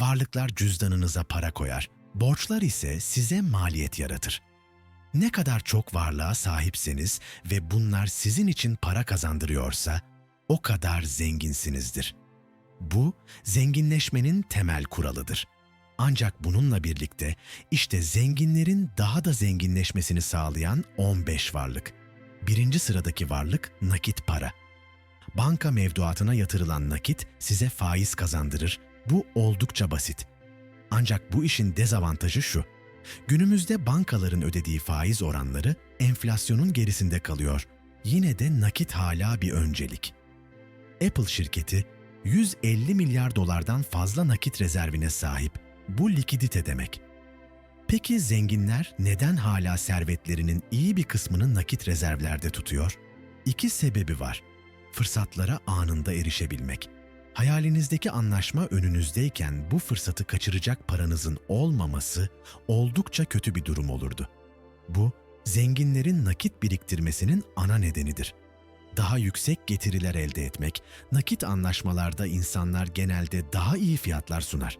Varlıklar cüzdanınıza para koyar, borçlar ise size maliyet yaratır. Ne kadar çok varlığa sahipseniz ve bunlar sizin için para kazandırıyorsa, o kadar zenginsinizdir. Bu, zenginleşmenin temel kuralıdır. Ancak bununla birlikte işte zenginlerin daha da zenginleşmesini sağlayan 15 varlık. Birinci sıradaki varlık nakit para. Banka mevduatına yatırılan nakit size faiz kazandırır. Bu oldukça basit. Ancak bu işin dezavantajı şu. Günümüzde bankaların ödediği faiz oranları enflasyonun gerisinde kalıyor. Yine de nakit hala bir öncelik. Apple şirketi 150 milyar dolardan fazla nakit rezervine sahip. Bu likidite demek. Peki zenginler neden hala servetlerinin iyi bir kısmını nakit rezervlerde tutuyor? İki sebebi var. Fırsatlara anında erişebilmek. Hayalinizdeki anlaşma önünüzdeyken bu fırsatı kaçıracak paranızın olmaması oldukça kötü bir durum olurdu. Bu, zenginlerin nakit biriktirmesinin ana nedenidir. Daha yüksek getiriler elde etmek, nakit anlaşmalarda insanlar genelde daha iyi fiyatlar sunar.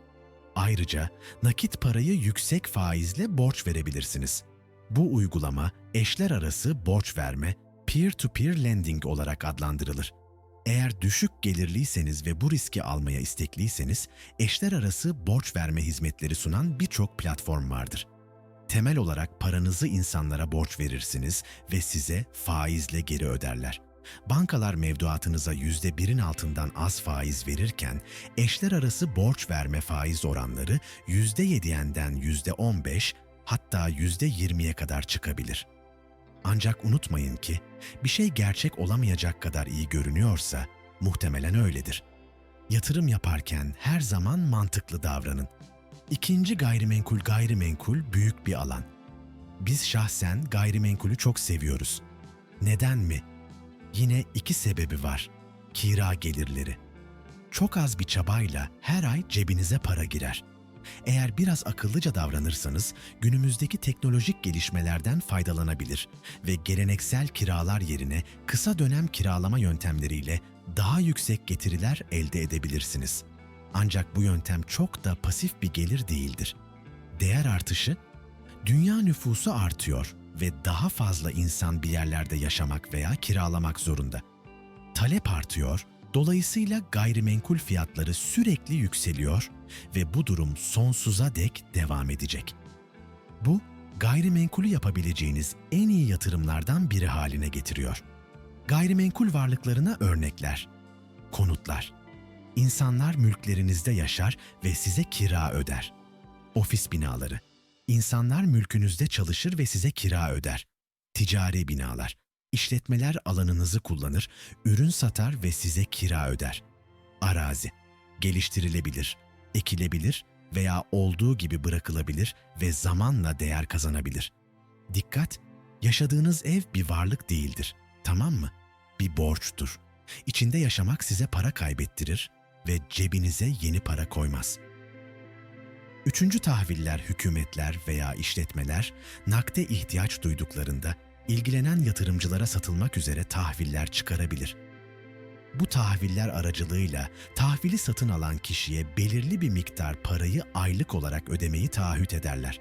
Ayrıca nakit parayı yüksek faizle borç verebilirsiniz. Bu uygulama eşler arası borç verme, peer-to-peer lending olarak adlandırılır. Eğer düşük gelirliyseniz ve bu riski almaya istekliyseniz, eşler arası borç verme hizmetleri sunan birçok platform vardır. Temel olarak paranızı insanlara borç verirsiniz ve size faizle geri öderler. Bankalar mevduatınıza yüzde birin altından az faiz verirken, eşler arası borç verme faiz oranları yüzde yediyenden yüzde on beş, hatta yüzde yirmiye kadar çıkabilir. Ancak unutmayın ki, bir şey gerçek olamayacak kadar iyi görünüyorsa, muhtemelen öyledir. Yatırım yaparken her zaman mantıklı davranın. İkinci gayrimenkul gayrimenkul büyük bir alan. Biz şahsen gayrimenkulü çok seviyoruz. Neden mi? Yine iki sebebi var. Kira gelirleri. Çok az bir çabayla her ay cebinize para girer. Eğer biraz akıllıca davranırsanız günümüzdeki teknolojik gelişmelerden faydalanabilir ve geleneksel kiralar yerine kısa dönem kiralama yöntemleriyle daha yüksek getiriler elde edebilirsiniz. Ancak bu yöntem çok da pasif bir gelir değildir. Değer artışı, dünya nüfusu artıyor ve daha fazla insan bir yerlerde yaşamak veya kiralamak zorunda. Talep artıyor, dolayısıyla gayrimenkul fiyatları sürekli yükseliyor ve bu durum sonsuza dek devam edecek. Bu, gayrimenkulü yapabileceğiniz en iyi yatırımlardan biri haline getiriyor. Gayrimenkul varlıklarına örnekler. Konutlar. İnsanlar mülklerinizde yaşar ve size kira öder. Ofis binaları. İnsanlar mülkünüzde çalışır ve size kira öder. Ticari binalar. İşletmeler alanınızı kullanır, ürün satar ve size kira öder. Arazi. Geliştirilebilir, ekilebilir veya olduğu gibi bırakılabilir ve zamanla değer kazanabilir. Dikkat! Yaşadığınız ev bir varlık değildir. Tamam mı? Bir borçtur. İçinde yaşamak size para kaybettirir ve cebinize yeni para koymaz.'' Üçüncü tahviller hükümetler veya işletmeler nakde ihtiyaç duyduklarında ilgilenen yatırımcılara satılmak üzere tahviller çıkarabilir. Bu tahviller aracılığıyla tahvili satın alan kişiye belirli bir miktar parayı aylık olarak ödemeyi taahhüt ederler.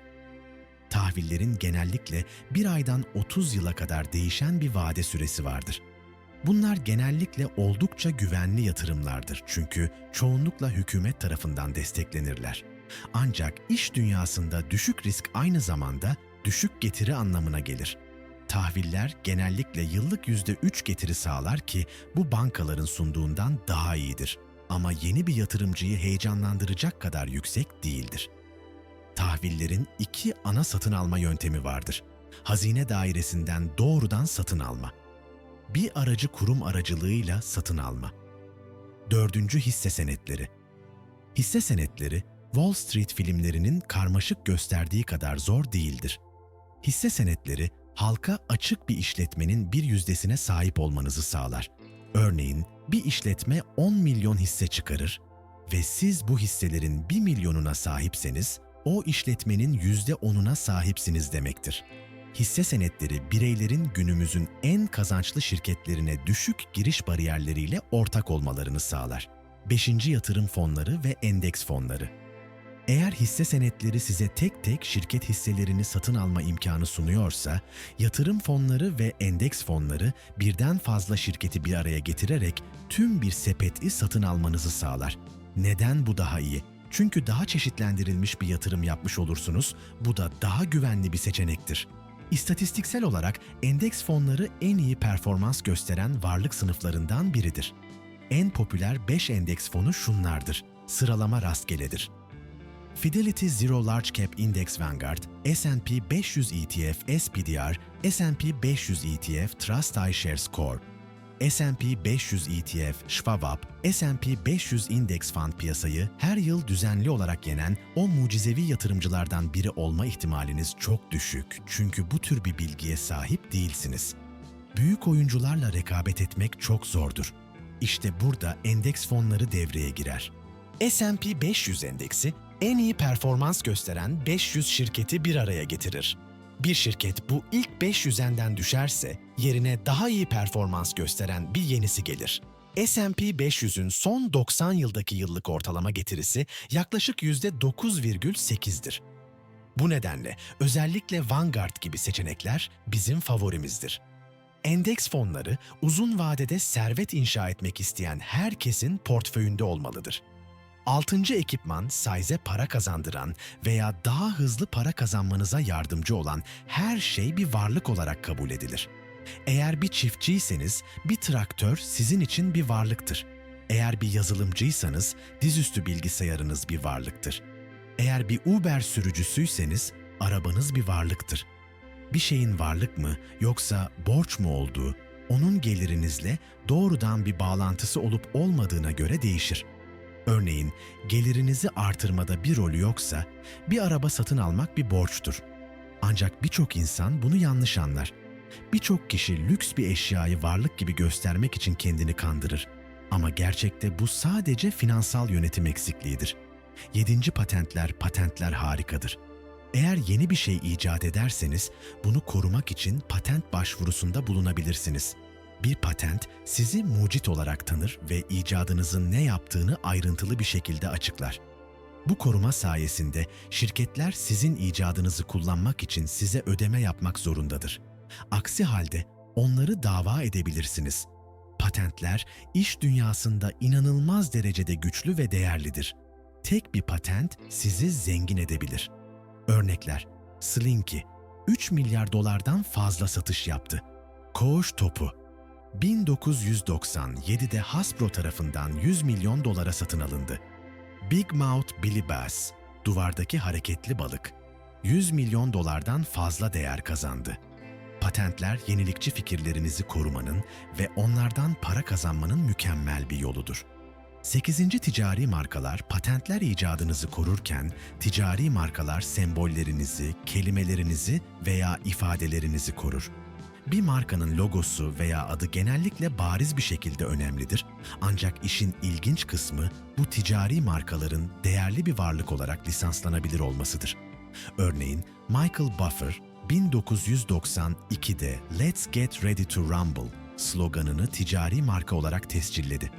Tahvillerin genellikle bir aydan 30 yıla kadar değişen bir vade süresi vardır. Bunlar genellikle oldukça güvenli yatırımlardır çünkü çoğunlukla hükümet tarafından desteklenirler. Ancak iş dünyasında düşük risk aynı zamanda düşük getiri anlamına gelir. Tahviller genellikle yıllık %3 getiri sağlar ki bu bankaların sunduğundan daha iyidir. Ama yeni bir yatırımcıyı heyecanlandıracak kadar yüksek değildir. Tahvillerin iki ana satın alma yöntemi vardır. Hazine dairesinden doğrudan satın alma. Bir aracı kurum aracılığıyla satın alma. Dördüncü hisse senetleri. Hisse senetleri Wall Street filmlerinin karmaşık gösterdiği kadar zor değildir. Hisse senetleri halka açık bir işletmenin bir yüzdesine sahip olmanızı sağlar. Örneğin bir işletme 10 milyon hisse çıkarır ve siz bu hisselerin 1 milyonuna sahipseniz o işletmenin %10'una sahipsiniz demektir. Hisse senetleri bireylerin günümüzün en kazançlı şirketlerine düşük giriş bariyerleriyle ortak olmalarını sağlar. 5. Yatırım fonları ve endeks fonları Eğer hisse senetleri size tek tek şirket hisselerini satın alma imkanı sunuyorsa, yatırım fonları ve endeks fonları birden fazla şirketi bir araya getirerek tüm bir sepeti satın almanızı sağlar. Neden bu daha iyi? Çünkü daha çeşitlendirilmiş bir yatırım yapmış olursunuz, bu da daha güvenli bir seçenektir. İstatistiksel olarak endeks fonları en iyi performans gösteren varlık sınıflarından biridir. En popüler 5 endeks fonu şunlardır. Sıralama rastgeledir. Fidelity Zero Large Cap Index Vanguard, S&P 500 ETF SPDR, S&P 500 ETF Trust iShares Core, S&P 500 ETF Schwab, S&P 500 Index Fund piyasayı her yıl düzenli olarak yenen o mucizevi yatırımcılardan biri olma ihtimaliniz çok düşük. Çünkü bu tür bir bilgiye sahip değilsiniz. Büyük oyuncularla rekabet etmek çok zordur. İşte burada endeks fonları devreye girer. S&P 500 endeksi en iyi performans gösteren 500 şirketi bir araya getirir. Bir şirket bu ilk 500'enden düşerse yerine daha iyi performans gösteren bir yenisi gelir. S&P 500'ün son 90 yıldaki yıllık ortalama getirisi yaklaşık %9,8'dir. Bu nedenle özellikle Vanguard gibi seçenekler bizim favorimizdir. Endeks fonları uzun vadede servet inşa etmek isteyen herkesin portföyünde olmalıdır. Altıncı ekipman size para kazandıran veya daha hızlı para kazanmanıza yardımcı olan her şey bir varlık olarak kabul edilir. Eğer bir çiftçiyseniz bir traktör sizin için bir varlıktır. Eğer bir yazılımcıysanız dizüstü bilgisayarınız bir varlıktır. Eğer bir Uber sürücüsüyseniz arabanız bir varlıktır. Bir şeyin varlık mı yoksa borç mu olduğu onun gelirinizle doğrudan bir bağlantısı olup olmadığına göre değişir. Örneğin gelirinizi artırmada bir rolü yoksa bir araba satın almak bir borçtur. Ancak birçok insan bunu yanlış anlar. Birçok kişi lüks bir eşyayı varlık gibi göstermek için kendini kandırır. Ama gerçekte bu sadece finansal yönetim eksikliğidir. Yedinci patentler, patentler harikadır. Eğer yeni bir şey icat ederseniz bunu korumak için patent başvurusunda bulunabilirsiniz. Bir patent sizi mucit olarak tanır ve icadınızın ne yaptığını ayrıntılı bir şekilde açıklar. Bu koruma sayesinde şirketler sizin icadınızı kullanmak için size ödeme yapmak zorundadır. Aksi halde onları dava edebilirsiniz. Patentler iş dünyasında inanılmaz derecede güçlü ve değerlidir. Tek bir patent sizi zengin edebilir. Örnekler: Slinky 3 milyar dolardan fazla satış yaptı. Koğuş topu 1997'de Hasbro tarafından 100 milyon dolara satın alındı. Big Mouth Billy Bass, duvardaki hareketli balık, 100 milyon dolardan fazla değer kazandı. Patentler yenilikçi fikirlerinizi korumanın ve onlardan para kazanmanın mükemmel bir yoludur. 8. ticari markalar patentler icadınızı korurken ticari markalar sembollerinizi, kelimelerinizi veya ifadelerinizi korur. Bir markanın logosu veya adı genellikle bariz bir şekilde önemlidir. Ancak işin ilginç kısmı bu ticari markaların değerli bir varlık olarak lisanslanabilir olmasıdır. Örneğin Michael Buffer 1992'de Let's Get Ready to Rumble sloganını ticari marka olarak tescilledi.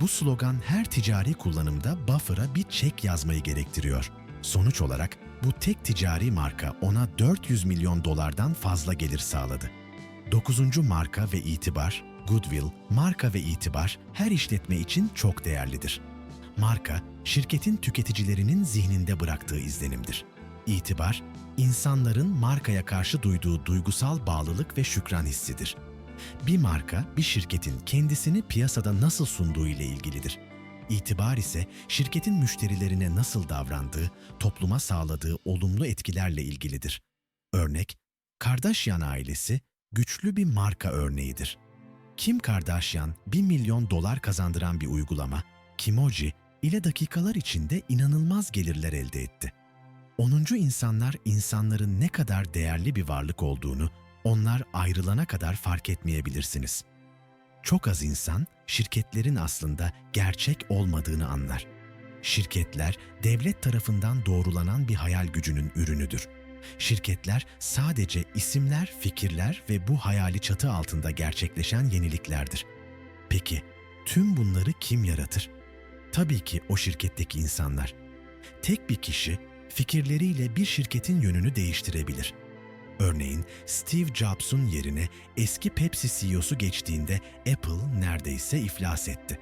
Bu slogan her ticari kullanımda buffer'a bir çek yazmayı gerektiriyor. Sonuç olarak bu tek ticari marka ona 400 milyon dolardan fazla gelir sağladı. Dokuzuncu marka ve itibar, goodwill, marka ve itibar her işletme için çok değerlidir. Marka, şirketin tüketicilerinin zihninde bıraktığı izlenimdir. İtibar, insanların markaya karşı duyduğu duygusal bağlılık ve şükran hissidir. Bir marka, bir şirketin kendisini piyasada nasıl sunduğu ile ilgilidir. İtibar ise şirketin müşterilerine nasıl davrandığı, topluma sağladığı olumlu etkilerle ilgilidir. Örnek, Kardashian ailesi güçlü bir marka örneğidir. Kim Kardashian 1 milyon dolar kazandıran bir uygulama, Kimoji ile dakikalar içinde inanılmaz gelirler elde etti. 10. insanlar insanların ne kadar değerli bir varlık olduğunu onlar ayrılana kadar fark etmeyebilirsiniz. Çok az insan şirketlerin aslında gerçek olmadığını anlar. Şirketler devlet tarafından doğrulanan bir hayal gücünün ürünüdür. Şirketler sadece isimler, fikirler ve bu hayali çatı altında gerçekleşen yeniliklerdir. Peki tüm bunları kim yaratır? Tabii ki o şirketteki insanlar. Tek bir kişi fikirleriyle bir şirketin yönünü değiştirebilir. Örneğin Steve Jobs'un yerine eski Pepsi CEO'su geçtiğinde Apple neredeyse iflas etti.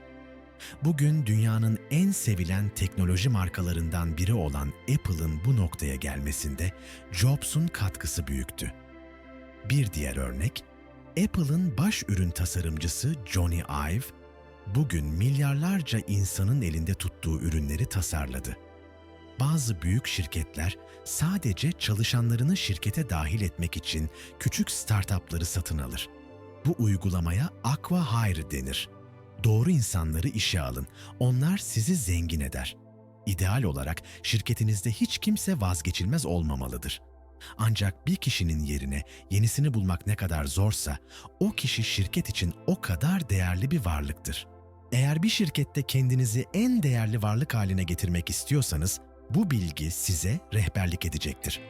Bugün dünyanın en sevilen teknoloji markalarından biri olan Apple'ın bu noktaya gelmesinde Jobs'un katkısı büyüktü. Bir diğer örnek, Apple'ın baş ürün tasarımcısı Johnny Ive, bugün milyarlarca insanın elinde tuttuğu ürünleri tasarladı. Bazı büyük şirketler sadece çalışanlarını şirkete dahil etmek için küçük startupları satın alır. Bu uygulamaya Aqua Hire denir. Doğru insanları işe alın. Onlar sizi zengin eder. İdeal olarak şirketinizde hiç kimse vazgeçilmez olmamalıdır. Ancak bir kişinin yerine yenisini bulmak ne kadar zorsa, o kişi şirket için o kadar değerli bir varlıktır. Eğer bir şirkette kendinizi en değerli varlık haline getirmek istiyorsanız, bu bilgi size rehberlik edecektir.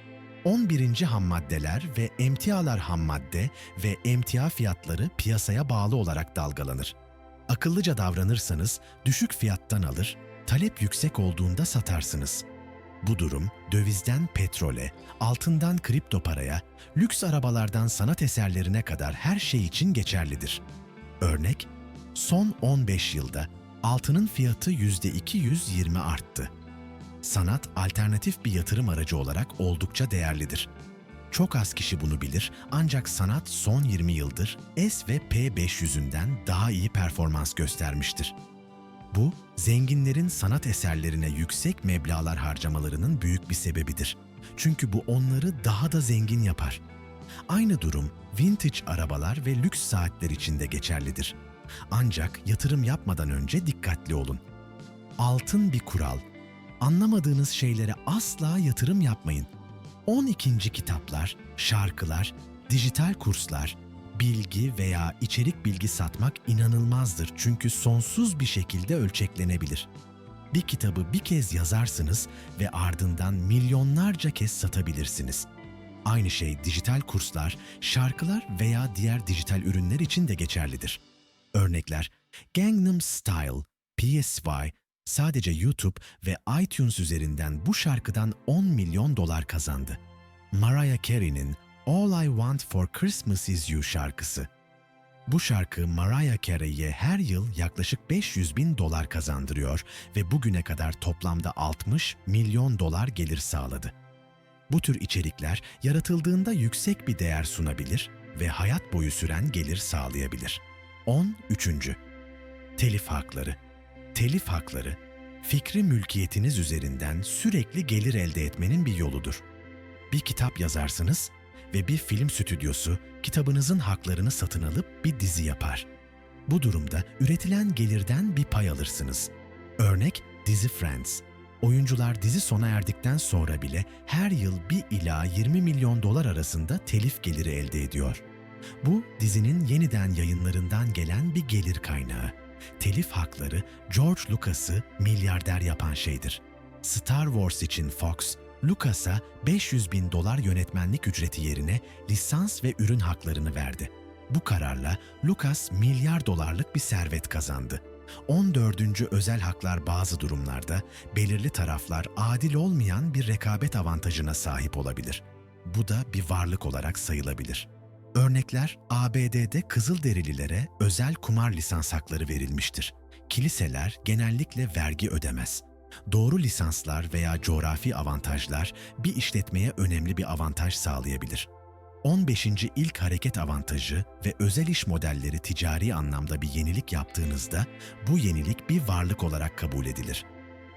11. ham maddeler ve emtialar ham madde ve emtia fiyatları piyasaya bağlı olarak dalgalanır. Akıllıca davranırsanız düşük fiyattan alır, talep yüksek olduğunda satarsınız. Bu durum dövizden petrole, altından kripto paraya, lüks arabalardan sanat eserlerine kadar her şey için geçerlidir. Örnek, son 15 yılda altının fiyatı %220 arttı. Sanat alternatif bir yatırım aracı olarak oldukça değerlidir. Çok az kişi bunu bilir ancak sanat son 20 yıldır S ve P500'ünden daha iyi performans göstermiştir. Bu, zenginlerin sanat eserlerine yüksek meblağlar harcamalarının büyük bir sebebidir. Çünkü bu onları daha da zengin yapar. Aynı durum vintage arabalar ve lüks saatler için de geçerlidir. Ancak yatırım yapmadan önce dikkatli olun. Altın bir kural. Anlamadığınız şeylere asla yatırım yapmayın. 12. kitaplar, şarkılar, dijital kurslar, bilgi veya içerik bilgi satmak inanılmazdır çünkü sonsuz bir şekilde ölçeklenebilir. Bir kitabı bir kez yazarsınız ve ardından milyonlarca kez satabilirsiniz. Aynı şey dijital kurslar, şarkılar veya diğer dijital ürünler için de geçerlidir. Örnekler Gangnam Style, PSY, sadece YouTube ve iTunes üzerinden bu şarkıdan 10 milyon dolar kazandı. Mariah Carey'nin All I Want for Christmas Is You şarkısı. Bu şarkı Mariah Carey'e her yıl yaklaşık 500 bin dolar kazandırıyor ve bugüne kadar toplamda 60 milyon dolar gelir sağladı. Bu tür içerikler yaratıldığında yüksek bir değer sunabilir ve hayat boyu süren gelir sağlayabilir. 13. Telif hakları Telif hakları, fikri mülkiyetiniz üzerinden sürekli gelir elde etmenin bir yoludur. Bir kitap yazarsınız ve bir film stüdyosu kitabınızın haklarını satın alıp bir dizi yapar. Bu durumda üretilen gelirden bir pay alırsınız. Örnek dizi Friends. Oyuncular dizi sona erdikten sonra bile her yıl 1 ila 20 milyon dolar arasında telif geliri elde ediyor. Bu dizinin yeniden yayınlarından gelen bir gelir kaynağı. Telif hakları George Lucas'ı milyarder yapan şeydir. Star Wars için Fox, Lucas'a 500 bin dolar yönetmenlik ücreti yerine lisans ve ürün haklarını verdi. Bu kararla Lucas milyar dolarlık bir servet kazandı. 14. özel haklar bazı durumlarda belirli taraflar adil olmayan bir rekabet avantajına sahip olabilir. Bu da bir varlık olarak sayılabilir. Örnekler ABD'de Kızılderililere özel kumar lisans hakları verilmiştir. Kiliseler genellikle vergi ödemez. Doğru lisanslar veya coğrafi avantajlar bir işletmeye önemli bir avantaj sağlayabilir. 15. ilk hareket avantajı ve özel iş modelleri ticari anlamda bir yenilik yaptığınızda bu yenilik bir varlık olarak kabul edilir.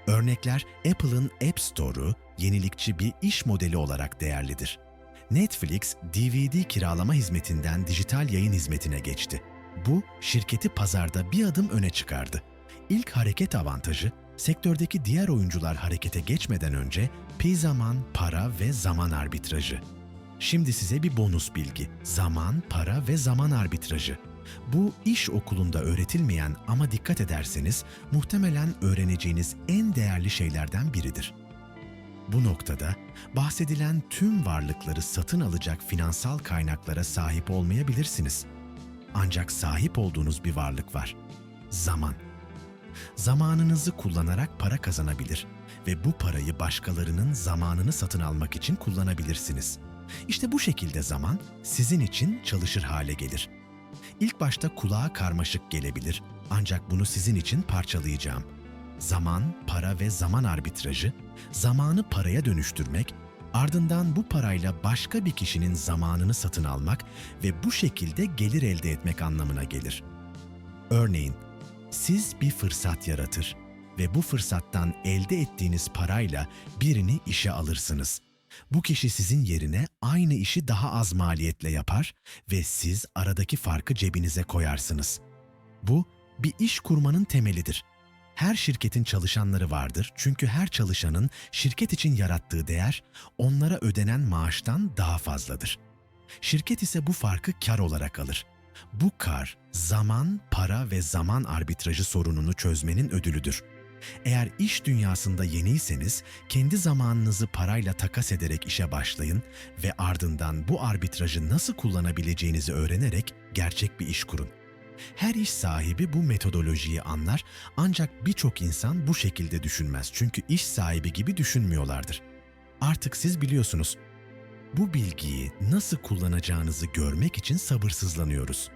Örnekler Apple'ın App Store'u yenilikçi bir iş modeli olarak değerlidir. Netflix, DVD kiralama hizmetinden dijital yayın hizmetine geçti. Bu, şirketi pazarda bir adım öne çıkardı. İlk hareket avantajı, sektördeki diğer oyuncular harekete geçmeden önce pi zaman, para ve zaman arbitrajı. Şimdi size bir bonus bilgi. Zaman, para ve zaman arbitrajı. Bu iş okulunda öğretilmeyen ama dikkat ederseniz muhtemelen öğreneceğiniz en değerli şeylerden biridir. Bu noktada bahsedilen tüm varlıkları satın alacak finansal kaynaklara sahip olmayabilirsiniz. Ancak sahip olduğunuz bir varlık var. Zaman. Zamanınızı kullanarak para kazanabilir ve bu parayı başkalarının zamanını satın almak için kullanabilirsiniz. İşte bu şekilde zaman sizin için çalışır hale gelir. İlk başta kulağa karmaşık gelebilir ancak bunu sizin için parçalayacağım. Zaman, para ve zaman arbitrajı, zamanı paraya dönüştürmek, ardından bu parayla başka bir kişinin zamanını satın almak ve bu şekilde gelir elde etmek anlamına gelir. Örneğin, siz bir fırsat yaratır ve bu fırsattan elde ettiğiniz parayla birini işe alırsınız. Bu kişi sizin yerine aynı işi daha az maliyetle yapar ve siz aradaki farkı cebinize koyarsınız. Bu bir iş kurmanın temelidir. Her şirketin çalışanları vardır çünkü her çalışanın şirket için yarattığı değer onlara ödenen maaştan daha fazladır. Şirket ise bu farkı kar olarak alır. Bu kar, zaman, para ve zaman arbitrajı sorununu çözmenin ödülüdür. Eğer iş dünyasında yeniyseniz, kendi zamanınızı parayla takas ederek işe başlayın ve ardından bu arbitrajı nasıl kullanabileceğinizi öğrenerek gerçek bir iş kurun. Her iş sahibi bu metodolojiyi anlar ancak birçok insan bu şekilde düşünmez çünkü iş sahibi gibi düşünmüyorlardır. Artık siz biliyorsunuz. Bu bilgiyi nasıl kullanacağınızı görmek için sabırsızlanıyoruz.